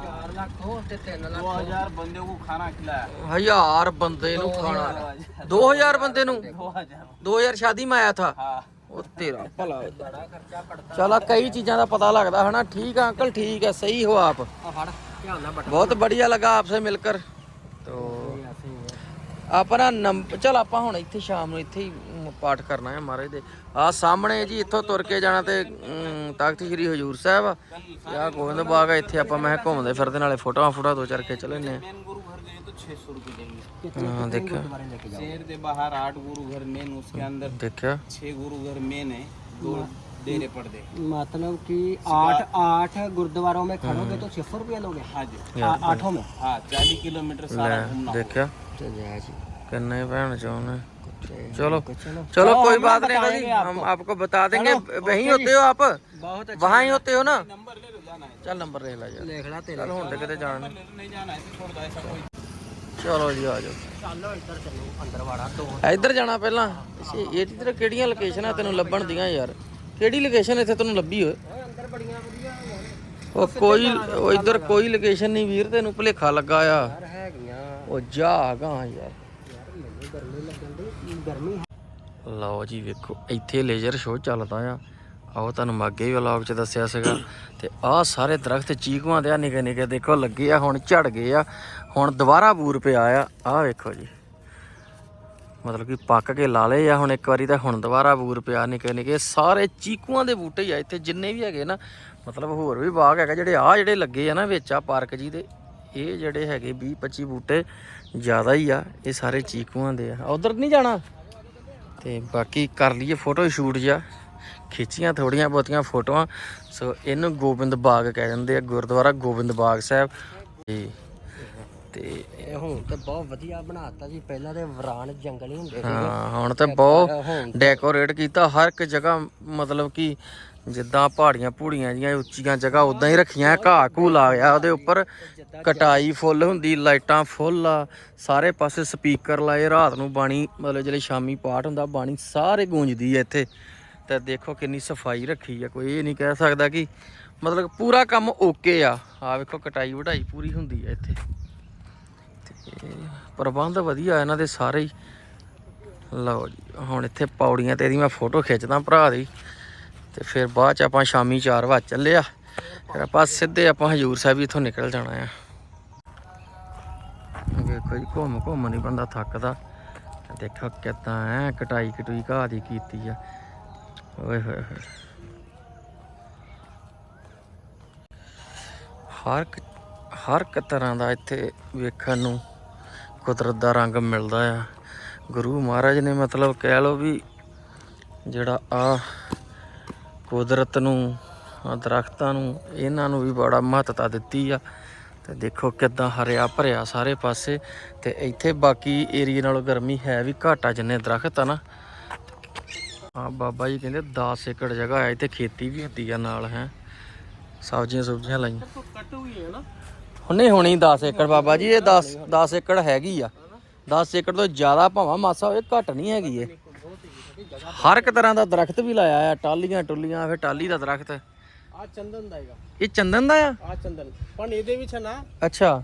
ਲੱਖ ਹੋ ਤੇ 3 ਲੱਖ दो ਹੋ। हजार बंदे को खाना खिलाया ਹਜ਼ਾਰ ਬੰਦੇ ਨੂੰ ਖਾਣਾ 2000 ਬੰਦੇ ਨੂੰ दो हजार 2000 ਸ਼ਾਦੀ में आया था हाँ ਉਹ ਤੇਰਾ ਭਲਾ ਹੋ ਜਾਏ। ਬੜਾ ਖਰਚਾ ਪੜਦਾ ਚਲਾ ਕਈ ਚੀਜ਼ਾਂ ਦਾ ਪਤਾ लगता है ना ठीक है अंकल ठीक है सही हो आप ਆ ਫੜ ਧਿਆਨ ਨਾਲ ਬਟਨ बहुत बढ़िया लगा आपसे मिलकर तो ਆਪਣਾ ਨੰਬਰ ਚਲ ਆਪਾਂ ਹੁਣ ਇੱਥੇ ਸ਼ਾਮ ਨੂੰ ਇੱਥੇ ਹੀ ਮ, ਪਾਠ ਕਰਨਾ ਹੈ ਮਹਾਰਾਜ ਦੇ ਆ ਸਾਹਮਣੇ ਜੀ ਇੱਥੋਂ ਤੁਰ ਕੇ ਜਾਣਾ ਤੇ ਅਮ, ਤਖਤ ਸ੍ਰੀ ਹਜੂਰ ਸਾਹਿਬ ਆ ਤੇ ਆਹ ਗੋਬਿੰਦ ਬਾਗ ਆ ਇੱਥੇ ਆਪਾਂ ਮੈਂ ਕਿਹਾ ਘੁੰਮਦੇ ਫਿਰਦੇ ਨਾਲੇ ਫੋਟੋਆਂ ਫੋਟੋਆਂ ਦੋ ਚਾਰ ਖਿੱਚ ਲੈਨੇ मेन गुरु घर गए तो छह सौ रुपये देंगे ਆ ਹਾਂ ਦੇਖਿਆ शहर के बाहर आठ गुरु घर मेन उसके अंदर ਦੇਖਿਆ छह गुरु घर मेन है दो डेरे पड़ते मतलब कि आठ आठ गुरुद्वारों में खड़ोगे तो छह सौ रुपया लोगे हाँ जी आ- आठों में हाँ चालीस किलोमीटर सारा घूमना ਦੇਖਿਆ तो जायज किन्ने भैन चौने चलो चलो चलो कोई बात नहीं भाई हम आपको बता देंगे वहीं होते हो आप बहुत वहाँ ही होते हो ना नंबर ले लो जाना है चल नंबर ले ला यार देख ला तेरा चल ਹੁਣ ਤੇ ਕਿਤੇ ਜਾਣਾ ਨੀ। नहीं जाना है तो छोड़ दो ऐसा कोई ਚਲੋ ਜੀ ਆ ਜਾਓ चलो इधर चलो अंदर वाड़ा दो ਇੱਧਰ ਜਾਣਾ ਪਹਿਲਾਂ ਅੱਛਾ, ਇਹ ਤੇਰੇ ਕਿਹੜੀਆਂ ਲੋਕੇਸ਼ਨਾਂ ਤੈਨੂੰ ਲੱਭਣ ਦੀਆਂ ਯਾਰ ਕਿਹੜੀ ਲੋਕੇਸ਼ਨ ਇੱਥੇ ਤੈਨੂੰ ਲੱਭੀ ਹੋਏ अंदर बढ़िया बढ़िया यार ਉਹ ਕੋਈ ਉਹ ਇੱਧਰ ਕੋਈ ਲੋਕੇਸ਼ਨ ਨਹੀਂ ਵੀਰ ਤੈਨੂੰ ਭੁਲੇਖਾ ਲੱਗਾ ਆ है गया ਉਹ ਜਾ ਗਾ ਯਾਰ ਮੈਨੂੰ ਗਰਮੀ ਲੱਗਣ ਦੀ ਗਰਮੀ ਲਓ ਜੀ ਵੇਖੋ, ਇੱਥੇ ਲੇਜ਼ਰ ਸ਼ੋਅ ਚੱਲਦਾ ਆ। ਆਓ ਤੁਹਾਨੂੰ ਮੈਂ ਅੱਗੇ ਵੀ ਵਲੌਗ 'ਚ ਦੱਸਿਆ ਸੀਗਾ। ਤੇ ਆਹ ਸਾਰੇ ਦਰਖਤ ਚੀਕੂਆਂ ਦੇ ਆ ਨਿੱਕੇ ਨਿੱਕੇ ਦੇਖੋ, ਲੱਗੇ ਆ, ਹੁਣ ਝੜ ਗਏ ਆ। ਹੁਣ ਦੁਬਾਰਾ ਬੂਰ ਪਿਆ ਆ। ਆਹ ਵੇਖੋ ਜੀ। ਮਤਲਬ ਕਿ ਪੱਕ ਕੇ ਲਾ ਲਏ ਆ, ਹੁਣ ਇੱਕ ਵਾਰੀ ਤਾਂ ਹੁਣ ਦੁਬਾਰਾ ਬੂਰ ਪਿਆ ਨਿੱਕੇ ਨਿੱਕੇ ਸਾਰੇ ਚੀਕੂਆਂ ਦੇ ਬੂਟੇ ਆ, ਇੱਥੇ ਜਿੰਨੇ ਵੀ ਹੈਗੇ ਨਾ, ਮਤਲਬ ਹੋਰ ਵੀ ਬਾਗ ਹੈਗਾ। ਜਿਹੜੇ ਆ ਜਿਹੜੇ ਲੱਗੇ ਆ ਨਾ ਵਿੱਚ ਆ ਪਾਰਕ ਜੀ ਦੇ, ਇਹ ਜਿਹੜੇ ਹੈਗੇ 20 25 ਬੂਟੇ। ਜ਼ਿਆਦਾ ਹੀ ਆ ਇਹ ਸਾਰੇ ਚੀਕੂਆਂ ਦੇ ਆ। ਉਧਰ ਨਹੀਂ ਜਾਣਾ? ਤੇ ਬਾਕੀ ਕਰ ਲਈਏ ਫੋਟੋ ਸ਼ੂਟ ਜਾਂ ਖਿੱਚੀਆਂ ਥੋੜੀਆਂ ਬਹੁਤੀਆਂ ਫੋਟੋਆਂ ਸੋ ਇਹਨੂੰ ਗੋਬਿੰਦ ਬਾਗ ਕਹਿ ਜਾਂਦੇ ਆ ਗੁਰਦੁਆਰਾ ਗੋਬਿੰਦ ਬਾਗ ਸਾਹਿਬ। ਤੇ ਤੇ ਇਹ ਹੁਣ ਤੇ ਬਹੁਤ ਵਧੀਆ ਬਣਾਤਾ ਜੀ। ਪਹਿਲਾਂ ਤੇ ਵਰਾਨ ਜੰਗਲ ਹੀ ਹੁੰਦੇ ਸੀ ਹਾਂ ਹੁਣ ਤਾਂ ਬਹੁਤ ਡੈਕੋਰੇਟ ਕੀਤਾ। ਹਰ ਇੱਕ ਜਗ੍ਹਾ ਮਤਲਬ ਕਿ ਜਿੱਦਾਂ ਪਹਾੜੀਆਂ ਪੂੜੀਆਂ ਜੀਆਂ ਉੱਚੀਆਂ ਜਗ੍ਹਾ ਉਦਾਂ ਹੀ ਰੱਖੀਆਂ, ਘਾਹ ਘੂ ਲਾਇਆ ਉਹਦੇ ਉੱਪਰ। ਕਟਾਈ ਫੁੱਲ ਹੁੰਦੀ, ਲਾਈਟਾਂ ਫੁੱਲ ਆ, ਸਾਰੇ ਪਾਸੇ ਸਪੀਕਰ ਲਾਏ, ਰਾਤ ਨੂੰ ਬਾਣੀ, ਮਤਲਬ ਜਿਹੜੇ ਸ਼ਾਮੀ ਪਾਠ ਹੁੰਦਾ, ਬਾਣੀ ਸਾਰੇ ਗੂੰਜਦੀ ਹੈ ਇੱਥੇ। ਤੇ ਦੇਖੋ ਕਿੰਨੀ ਸਫ਼ਾਈ ਰੱਖੀ ਆ, ਕੋਈ ਇਹ ਨਹੀਂ ਕਹਿ ਸਕਦਾ ਕਿ ਮਤਲਬ ਪੂਰਾ ਕੰਮ ਓਕੇ ਆ। ਆ ਵੇਖੋ ਕਟਾਈ ਵਢਾਈ ਪੂਰੀ ਹੁੰਦੀ ਹੈ ਇੱਥੇ। ਤੇ ਪ੍ਰਬੰਧ ਵਧੀਆ ਇਹਨਾਂ ਦੇ ਸਾਰੇ ਹੀ। ਲਓ ਜੀ, ਹੁਣ ਇੱਥੇ ਪੌੜੀਆਂ ਤੇ ਇਹਦੀ ਮੈਂ ਫੋਟੋ ਖਿੱਚਦਾ ਭਰਾ ਦੀ। ਤੇ ਫਿਰ ਬਾਅਦ ਚ ਆਪਾਂ ਸ਼ਾਮੀ 4 ਵਜੇ ਚੱਲੇ ਆ। ਫਿਰ ਆਪਾਂ ਸਿੱਧੇ ਆਪਾਂ ਹਜੂਰ ਸਾਹਿਬ ਹੀ ਇੱਥੋਂ ਨਿਕਲ ਜਾਣਾ ਆ। ਵੇਖੋ ਜੀ, ਘੁੰਮ ਘੁੰਮ ਨਹੀਂ ਬੰਦਾ ਥੱਕਦਾ। ਦੇਖੋ ਕਿੱਦਾਂ ਐ, ਕਟਾਈ ਕਟੂਈ ਘਾਹ ਦੀ ਕੀਤੀ ਆ। ਓਏ ਹੋਏ ਹੋਏ। ਹਰ ਇੱਕ ਹਰ ਇੱਕ ਤਰ੍ਹਾਂ ਦਾ ਇੱਥੇ ਵੇਖਣ ਨੂੰ ਕੁਦਰਤ ਦਾ ਰੰਗ ਮਿਲਦਾ ਆ। ਗੁਰੂ ਮਹਾਰਾਜ ਨੇ ਮਤਲਬ ਕਹਿ ਲਓ ਵੀ ਜਿਹੜਾ ਆ ਕੁਦਰਤ ਨੂੰ ਆ ਦਰਖਤਾਂ ਨੂੰ ਇਹਨਾਂ ਨੂੰ ਵੀ ਬੜਾ ਮਹੱਤਤਾ ਦਿੱਤੀ ਆ। ਤੇ ਦੇਖੋ ਕਿਦਾਂ ਹਰਿਆ ਭਰਿਆ ਸਾਰੇ ਪਾਸੇ। ਤੇ ਇੱਥੇ ਬਾਕੀ ਏਰੀਆ ਨਾਲੋਂ ਗਰਮੀ ਹੈ ਵੀ ਘਾਟਾ ਜਿੰਨੇ ਦਰਖਤ ਆ ਨਾ। ਆ ਬਾਬਾ ਜੀ ਕਹਿੰਦੇ 10 ਏਕੜ ਜਗ੍ਹਾ ਹੈ ਇੱਥੇ ਖੇਤੀ ਵੀ ਹੁੰਦੀ ਆ ਨਾਲ ਹੈ। ਸਬਜ਼ੀਆਂ ਸੁਬਜ਼ੀਆਂ ਲਾਈਆਂ। ਕੱਟ ਹੋਈ ਹੈ ਹੁਣੇ ਹੋਣੀ 10 ਏਕੜ ਬਾਬਾ ਜੀ ਇਹ 10 10 ਏਕੜ ਹੈਗੀ ਆ। 10 ਏਕੜ ਤੋਂ ਜ਼ਿਆਦਾ ਭਾਵਾਂ ਮਾਸਾ ਹੋਵੇ ਘਟ ਨਹੀਂ ਹੈਗੀ ਇਹ। ਹਰ ਇੱਕ ਤਰ੍ਹਾਂ ਦਾ ਦਰਖਤ ਵੀ ਲਾਇਆ ਆ ਟਾਲੀਆਂ ਟੁੱਲੀਆਂ ਫਿਰ ਟਾਲੀ ਦਾ ਦਰਖਤ। ਆ ਚੰਦਨ ਦਾ ਹੈਗਾ। ਇਹ ਚੰਦਨ ਦਾ ਆ? ਆ ਚੰਦਨ। पण ਇਹਦੇ ਵਿੱਚ ਨਾ ਅੱਛਾ।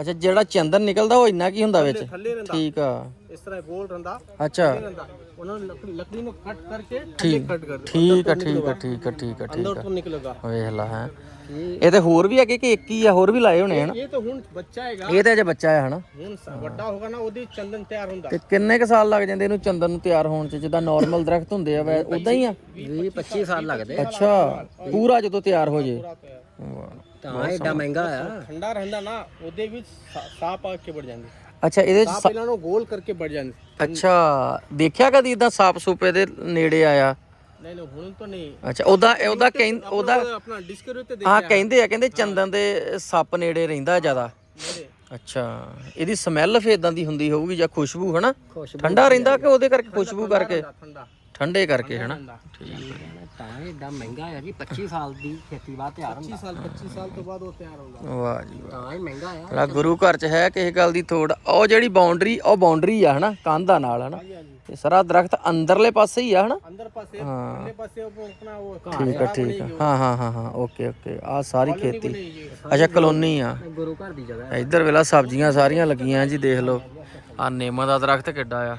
ਅੱਛਾ ਜਿਹੜਾ ਚੰਦਨ ਨਿਕਲਦਾ ਉਹ ਇੰਨਾ ਕੀ ਹੁੰਦਾ ਵਿੱਚ? ਥੱਲੇ ਰਹਿੰਦਾ। ਠੀਕ ਆ। ਇਸ ਤਰ੍ਹਾਂ ਗੋਲ ਰਹਿੰਦਾ। ਅੱਛਾ। ਰਹਿੰਦਾ। ਉਹਨਾਂ ਨੂੰ ਲੱਕੜੀ ਲੱਕੜੀ ਨੂੰ ਕੱਟ ਕਰਕੇ ਥੱਲੇ ਕੱਟ ਕਰ ਠੀਕ ਆ ਠੀਕ ਆ ਠੀਕ ਆ ਠੀਕ ਆ ਠੀਕ ਅੰਦਰ ਤੋਂ ਨਿਕਲੇਗਾ। ਵੇਖ ਲਾ ਹੈ। ਇਹ ਤੇ ਹੋਰ ਵੀ ਹੈਗੇ ਕਿ ਇੱਕ ਹੀ ਆ ਹੋਰ ਵੀ ਲਾਏ ਹੋਣੇ ਹਨ? ਇਹ ਤਾਂ ਹੁਣ ਬੱਚਾ ਹੈਗਾ। ਇਹ ਤੇ ਅਜੇ ਬੱਚਾ ਹੈ ਹਨਾ? ਹੁਣ ਵੱਡਾ ਹੋਗਾ ਨਾ ਉਹਦੀ ਚੰਦਨ ਤਿਆਰ ਹੁੰਦਾ। ਤੇ ਕਿੰਨੇ ਕ ਸਾਲ ਲੱਗ ਜਾਂਦੇ ਇਹਨੂੰ ਚੰਦਨ ਨੂੰ ਤਿਆਰ ਹੋਣ ਚ? ਜਿੱਦਾਂ ਨਾਰਮਲ ਦਰਖਤ ਹੁੰਦੇ ਆ ਵੈ ਉਦਾਂ ਹੀ ਆ? 20 25 ਸਾਲ ਲੱਗਦੇ ਅੱਛਾ ਪੂਰਾ ਜਦੋਂ ਤਿਆਰ ਹੋ ਜੇ। ਵਾਹ। ਤਾਂ ਐਡਾ ਮਹਿੰਗਾ ਆ। ਠੰਡਾ ਰਹਿੰਦਾ ਨਾ ਉਹਦੇ ਵਿੱਚ ਸਾ- ਸਾਹ ਆ ਕੇ ਵੜ ਜਾਂਦੇ। ਅੱਛਾ ਇਹਦੇ ਚ ਸਾਹ ਸਾ- ਇਹਨਾਂ ਨੂੰ ਗੋਲ ਕਰਕੇ ਵੜ ਜਾਂਦੇ। ਅੱਛਾ ਦੇਖਿਆ ਕਦੀ ਇਦਾਂ ਸਾਪ ਸੂਪੇ ਦੇ ਨੇੜੇ ਆਇਆ? ਨਹੀਂ ਨਹੀਂ ਹੁਣ ਤਾਂ ਨਹੀਂ। ਅੱਛਾ ਉਹਦਾ ਉਹਦਾ ਕਹਿੰ- ਉਹਦਾ ਆਪਣਾ- ਡਿਸਕਵਰੀ ਤੇ ਹਾਂ ਕਹਿੰਦੇ ਆ ਕਹਿੰਦੇ ਚੰਦਨ ਦੇ ਸੱਪ ਨੇੜੇ ਰਹਿੰਦਾ ਜ਼ਿਆਦਾ। ਅੱਛਾ ਇਹਦੀ ਸਮੈਲ ਫੇ ਇਦਾਂ ਦੀ ਹੁੰਦੀ ਹੋਊਗੀ ਜਾਂ ਖੁਸ਼ਬੂ ਹਨਾ? ਠੰਡਾ ਰਹਿੰਦਾ ਕਿ ਉਹਦੇ ਕਰਕੇ ਖੁਸ਼ਬੂ ਕਰਕੇ? ਠੰਡਾ ਕਰਕੇ ਹਨਾ? ਤਾਂ ਐਡਾ ਮਹਿੰਗਾ ਆ ਜੀ 25 ਸਾਲ ਦੀ ਖੇਤੀ ਬਾਅਦ ਤਿਆਰ 25 ਹੁੰਦਾ। ਸਾਲ 25 ਸਾਲ ਤੋਂ ਬਾਅਦ ਉਹ ਤਿਆਰ ਹੋਗਾ ਵਾਹ ਜੀ ਵਾਹ। ਤਾਂ ਹੀ ਮਹਿੰਗਾ ਆ। ਜਿਹੜਾ ਗੁਰੂ ਘਰ ਚ ਹੈ ਕਿਸੇ ਗੱਲ ਦੀ ਥੋੜ ਉਹ ਜਿਹੜੀ ਬਾਉਂਡਰੀ ਉਹ ਬਾਉਂਡਰੀ ਆ ਹਨਾ ਕੰਧਾਂ ਨਾਲ ਹਨਾ। ਇਹ ਸਾਰਾ ਦਰਖਤ ਅੰਦਰਲੇ ਪਾਸੇ ਹੀ ਆ ਹਨਾ। ਅੰਦਰ ਪਾਸੇ ਹਾਂ। ਪਰਲੇ ਪਾਸੇ ਉਹ ਆਪਣਾ ਉਹ ਠੀਕ ਆ ਠੀਕ ਆ। ਹਾਂ ਹਾਂ ਹਾਂ ਹਾਂ ਓਕੇ ਓਕੇ। ਆ ਸਾਰੀ ਖੇਤੀ। ਅੱਛਾ ਕਲੋਨੀ ਆ। ਇਹ ਗੁਰੂ ਘਰ ਦੀ ਜਗ੍ਹਾ ਹੈ ਇੱਧਰ ਵੇਲਾ ਸਬਜ਼ੀਆਂ ਸਾਰੀਆਂ ਲੱਗੀਆਂ ਜੀ ਦੇਖ ਲਓ। ਆ ਨਿੰਮ ਦਾ ਦਰਖਤ ਕਿੱਡਾ ਆ।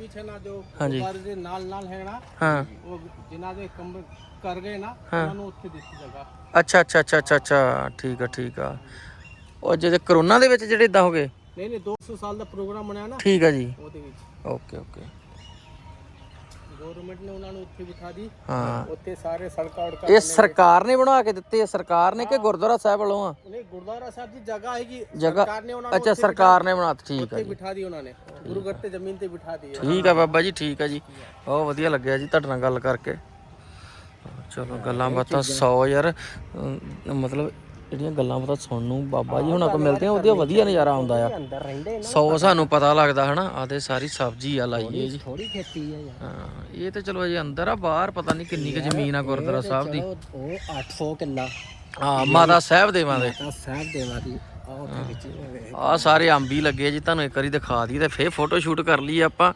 ਆਪਣੇ 2008 ਵਿੱਚ ਹੈ ਨਾ ਜੋ ਹਾਂਜੀ। ਗੁਰਦੁਆਰੇ ਦੇ ਨਾਲ ਨਾਲ ਹੈ ਨਾ ਹਾਂ। ਉਹ ਜਿਨ੍ਹਾਂ ਦੇ ਕੰਮ ਕਰ ਗਏ ਨਾ ਉਹਨਾਂ ਨੂੰ ਉੱਥੇ ਦਿੱਤੀ ਜਗ੍ਹਾ ਅੱਛਾ ਅੱਛਾ ਅੱਛਾ ਅੱਛਾ ਅੱਛਾ। ਠੀਕ ਆ ਠੀਕ ਆ। ਉਹ ਜਿਹੜੇ ਕਰੋਨਾ ਦੇ ਵਿੱਚ ਜਿਹੜੇ ਇਦਾਂ ਹੋ ਗਏ? ਨਹੀਂ ਨਹੀਂ 200 ਸਾਲ ਦਾ ਪ੍ਰੋਗਰਾਮ ਬਣਿਆ ਨਾ। ਠੀਕ ਆ ਜੀ। ਉਹਦੇ ਵਿੱਚ। Okay okay. ਗਵਰਨਮੈਂਟ ਨੇ ਉਹਨਾਂ ਨੂੰ ਉੱਥੇ ਬਿਠਾ ਦੀ ਹਾਂ। ਉੱਥੇ ਸਾਰੇ ਸੜਕਾਂ ਉੜਕਾਂ ਇਹ ਸਰਕਾਰ ਨੇ ਬਣਾ ਕੇ ਦਿੱਤੇ ਆ ਸਰਕਾਰ ਨੇ ਕਿ ਗੁਰਦੁਆਰਾ ਸਾਹਿਬ ਵੱਲੋਂ ਆ? ਨਹੀਂ ਗੁਰਦੁਆਰਾ ਸਾਹਿਬ ਦੀ ਜਗ੍ਹਾ ਹੈਗੀ। ਜਗ੍ਹਾ ਸਰਕਾਰ ਨੇ ਉਹਨਾਂ ਨੂੰ ਅੱਛਾ ਸਰਕਾਰ ਨੇ ਬਣਾਤੀ ਠੀਕ ਆ ਉੱਥੇ ਜੀ। ਬਿਠਾ ਦੀ ਉਹਨਾਂ ਨੇ। ਗੁਰੂ ਘਰ ਤੇ ਜ਼ਮੀਨ ਤੇ ਬਿਠਾ ਦੀ ਹੈ। ਠੀਕ ਆ ਬਾਬਾ ਜੀ ਠੀਕ ਆ ਜੀ। ਬਹੁਤ ਵਧੀਆ ਲੱਗਿਆ ਜੀ ਤੁਹਾਡੇ ਨਾਲ ਗੱਲ ਕਰਕੇ। ਚਲੋ ਗੱਲਾਂ ਬਾਤਾਂ 100 ਯਾਰ ਅਮ, ਮਤਲਬ ਜਿਹੜੀਆਂ ਗੱਲਾਂ ਬਾਤਾਂ ਸੁਣਨ ਨੂੰ ਬਾਬਾ ਜੀ ਹੁਣਾਂ ਕੋ ਮਿਲਦੇ ਆ ਉਹਦਾ ਵਧੀਆ ਨਜ਼ਾਰਾ ਆਉਂਦਾ ਆ। ਅੰਦਰ ਰਹਿੰਦੇ ਨਾ। 100 ਸਾਨੂੰ ਪਤਾ ਲੱਗਦਾ ਹਨਾ ਆਦੇ ਸਾਰੀ ਸਬਜ਼ੀ ਆ ਲਾਈਏ ਜੀ। ਥੋੜੀ ਖੇਤੀ ਆ ਯਾਰ। ਹਾਂ ਇਹ ਤੇ ਚਲੋ ਅਜੇ ਅੰਦਰ ਆ ਬਾਹਰ ਪਤਾ ਨਹੀਂ ਕਿੰਨੀ ਕੁ ਜ਼ਮੀਨ ਆ ਗੁਰਦੁਆਰਾ ਸਾਹਿਬ ਦੀ। ਉਹ 800 ਕਿੱਲਾ। ਹਾਂ ਮਾਤਾ ਸਾਹਿਬ ਦੇਵਾਂ ਦੇ ਤਾਂ ਸਾਹਿਬ ਦੇਵਾ ਦੀ ਆ ਆ ਸਾਰੇ ਅੰਬ ਹੀ ਲੱਗੇ ਆ ਜੀ ਤੁਹਾਨੂੰ ਇੱਕ ਵਾਰੀ ਦਿਖਾ ਦਈਏ ਤੇ ਫੇਰ ਫੋਟੋ ਸ਼ੂਟ ਕਰ ਲਈ ਆਪਾਂ।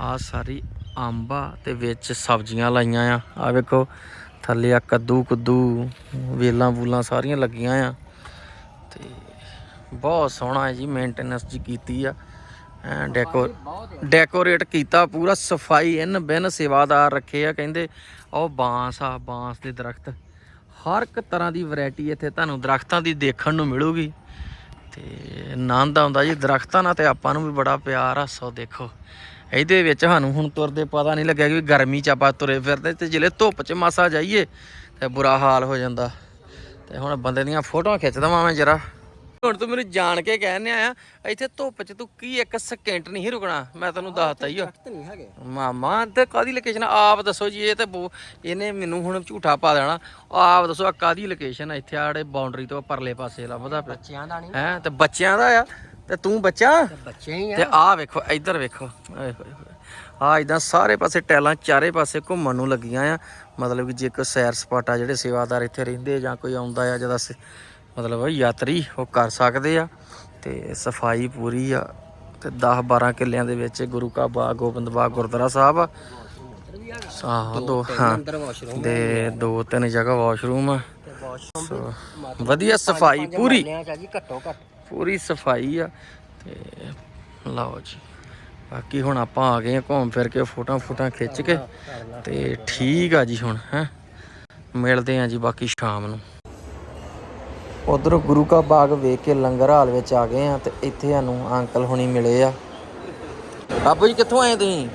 ਆ ਸਾਰੀ ਅੰਬ ਆ ਤੇ ਵਿੱਚ ਸਬਜ਼ੀਆਂ ਲਾਈਆਂ ਆ ਆ ਵੇਖੋ। ਥੱਲੇ ਆ ਕੱਦੂ ਕੁੱਦੂ, ਵੇਲਾਂ ਵੂਲਾਂ ਸਾਰੀਆਂ ਲੱਗੀਆਂ ਆ। ਤੇ ਬਹੁਤ ਸੋਹਣਾ ਹੈ ਜੀ ਮੇਨਟੇਨੈਂਸ ਜੀ ਕੀਤੀ ਆ। ਐ ਡੈਕੋ ਡੈਕੋਰੇਟ ਕੀਤਾ ਪੂਰਾ, ਸਫ਼ਾਈ ਇਨ ਬਿਨ ਸੇਵਾਦਾਰ ਰੱਖੇ ਆ, ਕਹਿੰਦੇ ਉਹ ਬਾਂਸ ਆ, ਬਾਂਸ ਦੇ ਦਰਖਤ। ਹਰ ਇੱਕ ਤਰ੍ਹਾਂ ਦੀ ਵੈਰਾਈਟੀ ਇੱਥੇ ਤੁਹਾਨੂੰ ਦਰਖਤਾਂ ਦੀ ਦੇਖਣ ਨੂੰ ਮਿਲੂਗੀ। ਤੇ ਆਨੰਦ ਆਉਂਦਾ ਜੀ, ਦਰਖਤਾਂ ਨਾਲ ਤੇ ਆਪਾਂ ਨੂੰ ਵੀ ਬੜਾ ਪਿਆਰ ਆ, ਸੋ ਦੇਖੋ। ਇਹਦੇ ਵਿੱਚ ਸਾਨੂੰ ਹੁਣ ਤੁਰਦੇ ਪਤਾ ਨਹੀਂ ਲੱਗਿਆ ਕਿ ਗਰਮੀ ਚ ਆਪਾਂ ਤੁਰੇ ਫਿਰਦੇ ਤੇ ਜਿਲੇ ਧੁੱਪ ਚ ਮਾਸਾ ਜਾਈਏ ਤੇ ਬੁਰਾ ਹਾਲ ਹੋ ਜਾਂਦਾ। ਤੇ ਹੁਣ ਬੰਦੇ ਦੀਆਂ ਫੋਟੋਆਂ ਖਿੱਚਦਾ ਵਾਂ ਮੈਂ ਜਰਾ। ਹੁਣ ਤੂੰ ਮੈਨੂੰ ਜਾਣ ਕੇ ਕਹਿੰਨੇ ਆ ਇੱਥੇ ਧੁੱਪ ਚ ਤੂੰ ਕੀ ਇੱਕ ਸਕਿੰਟ ਨਹੀਂ ਰੁਕਣਾ? ਮੈਂ ਤੈਨੂੰ ਦੱਸਤਾ ਹੀ ਆ। ਮਾਮਾ ਤੇ ਕਾਦੀ ਲੋਕੇਸ਼ਨ ਆਪ ਦੱਸੋ ਜੀ ਇਹ ਤੇ ਇਹਨੇ ਮੈਨੂੰ ਹੁਣ ਝੂਠਾ ਪਾ ਦੇਣਾ। ਆਪ ਦੱਸੋ ਆ ਕਾਦੀ ਲੋਕੇਸ਼ਨ ਇੱਥੇ ਆੜੇ ਬਾਉਂਡਰੀ ਤੋਂ ਪਰਲੇ ਪਾਸੇ ਲੱਭਦਾ ਪਿਆ। ਬੱਚਿਆਂ ਦਾ ਨਹੀਂ ਹੈ ਤੇ ਬੱਚਿਆਂ ਦਾ ਆ? ਤੇ ਤੂੰ ਬੱਚਾ? ਤੇ ਬੱਚੇ ਹੀ ਤੇ ਆ ਆਹ ਵੇਖੋ ਇੱਧਰ ਵੇਖੋ। ਓਏ ਹੋਏ ਹੋਏ ਆ ਇਦਾਂ ਸਾਰੇ ਪਾਸੇ ਟੈਲਾਂ ਚਾਰੇ ਪਾਸੇ ਘੁੰਮਣ ਨੂੰ ਲੱਗੀਆਂ ਆ। ਮਤਲਬ ਕਿ ਜੇ ਕੋਈ ਸੈਰ ਸਪਾਟਾ ਜਿਹੜੇ ਸੇਵਾਦਾਰ ਇੱਥੇ ਰਹਿੰਦੇ ਜਾਂ ਕੋਈ ਆਉਂਦਾ ਆ ਜਿਹਦਾ ਸ- ਮਤਲਬ ਯਾਤਰੀ ਉਹ ਕਰ ਸਕਦੇ ਆ। ਤੇ ਸਫ਼ਾਈ ਪੂਰੀ ਆ। ਤੇ 10 12 ਕਿੱਲਿਆਂ ਦੇ ਵਿੱਚ ਗੁਰੂ ਕਾ ਬਾਗ ਗੋਬਿੰਦ ਬਾਗ ਗੁਰਦੁਆਰਾ ਸਾਹਿਬ ਆ। ਆਹ ਦੋ ਹਾਂ। ਵਾਸ਼ਰੂਮ ਦੇ ਦੋ ਤਿੰਨ ਜਗ੍ਹਾ ਵਾਸ਼ਰੂਮ ਆ। ਤੇ ਵਾਸ਼ਰੂਮ ਵਧੀਆ ਸਫ਼ਾਈ ਪੂਰੀ। ਘੱਟੋ ਘੱਟ। ਪੂਰੀ ਸਫ਼ਾਈ ਆ ਤੇ ਲਓ ਜੀ। ਬਾਕੀ ਹੁਣ ਆਪਾਂ ਆ ਗਏ ਆ ਘੁੰਮ ਫਿਰ ਕੇ ਫੋਟੋਆਂ ਫੋਟੋਆਂ ਖਿੱਚ ਕੇ। ਤੇ ਠੀਕ ਆ ਜੀ ਹੁਣ ਹੈ। ਮਿਲਦੇ ਆ ਜੀ ਬਾਕੀ ਸ਼ਾਮ ਨੂੰ। ਉਧਰ ਗੁਰੂ ਕਾ ਬਾਗ ਵੇਖ ਕੇ ਲੰਗਰ ਹਾਲ ਵਿੱਚ ਆ ਗਏ ਆ ਤੇ ਇੱਥੇ ਸਾਨੂੰ ਅੰਕਲ ਹੁਣੀ ਮਿਲੇ ਆ। ਬਾਬੂ ਜੀ ਕਿੱਥੋਂ ਆਏ ਤੁਸੀਂ?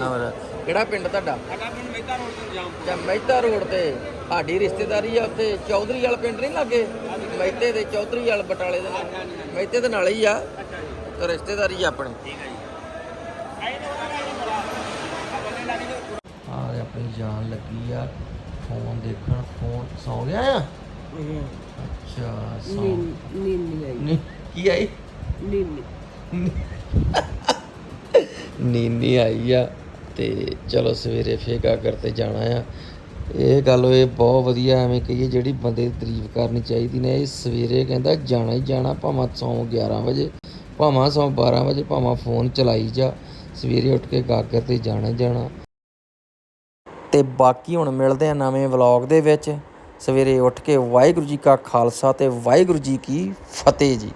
ਹੋਰ ਕਿਹੜਾ ਪਿੰਡ ਤੁਹਾਡਾ? ਸਾਡਾ ਪਿੰਡ ਮਹਿਤਾ ਰੋਡ ਤੋਂ ਜਾਮ ਜਾਂ ਮਹਿਤਾ ਰੋਡ ਤੇ। ਸਾਡੀ ਰਿਸ਼ਤੇਦਾਰੀ ਆ ਉੱਥੇ? ਚੌਧਰੀ ਵਾਲਾ ਪਿੰਡ ਨਹੀਂ ਲੱਗੇ? ਮਹਿਤੇ ਦੇ ਚੌਧਰੀ ਵਾਲ ਬਟਾਲੇ ਦੇ ਨਾਲ। ਮਹਿਤੇ ਦੇ ਨਾਲ ਹੀ ਆ? ਤੇ ਰਿਸ਼ਤੇਦਾਰੀ ਆ ਆਪਣੀ। ਆ ਆਪਣੀ ਜਾਨ ਲੱਗੀ ਆ। ਫੋਨ ਦੇਖਣ। ਫੋਨ ਸੌ ਗਿਆ ਆ? ਅੱਛਾ ਸੌ। ਨੀਂਦ ਨਹੀਂ ਆਈ। ਨਹੀਂ ਕੀ ਆਈ? ਨੀਂਦ ਨੀਂਦੀ ਆਈ ਆ। ਤੇ ਚਲੋ ਸਵੇਰੇ ਫੇਗਾ ਕਰਤੇ ਜਾਣਾ ਆ। ਇਹ ਗੱਲ ਇਹ ਬਹੁਤ ਵਧੀਆ ਐਵੇਂ ਕਹੀਏ ਜਿਹੜੀ ਬੰਦੇ ਦੀ ਤਾਰੀਫ ਕਰਨੀ ਚਾਹੀਦੀ ਨੇ। ਇਹ ਸਵੇਰੇ ਕਹਿੰਦਾ ਜਾਣਾ ਹੀ ਜਾਣਾ, ਭਾਵੇਂ ਸੌਂ 11 ਵਜੇ, ਭਾਵੇਂ ਸੌ 12 ਵਜੇ, ਭਾਵੇਂ ਫੋਨ ਚਲਾਈ ਜਾ। ਸਵੇਰੇ ਉੱਠ ਕੇ ਗਾਗਰ ਤੇ ਜਾਣਾ ਹੀ ਜਾਣਾ। ਤੇ ਬਾਕੀ ਹੁਣ ਮਿਲਦੇ ਆ ਨਵੇਂ ਵਲੌਗ ਦੇ ਵਿੱਚ। ਸਵੇਰੇ ਉੱਠ ਕੇ ਵਾਹਿਗੁਰੂ ਜੀ ਕਾ ਖਾਲਸਾ ਤੇ ਵਾਹਿਗੁਰੂ ਜੀ ਕੀ ਫਤਿਹ ਜੀ।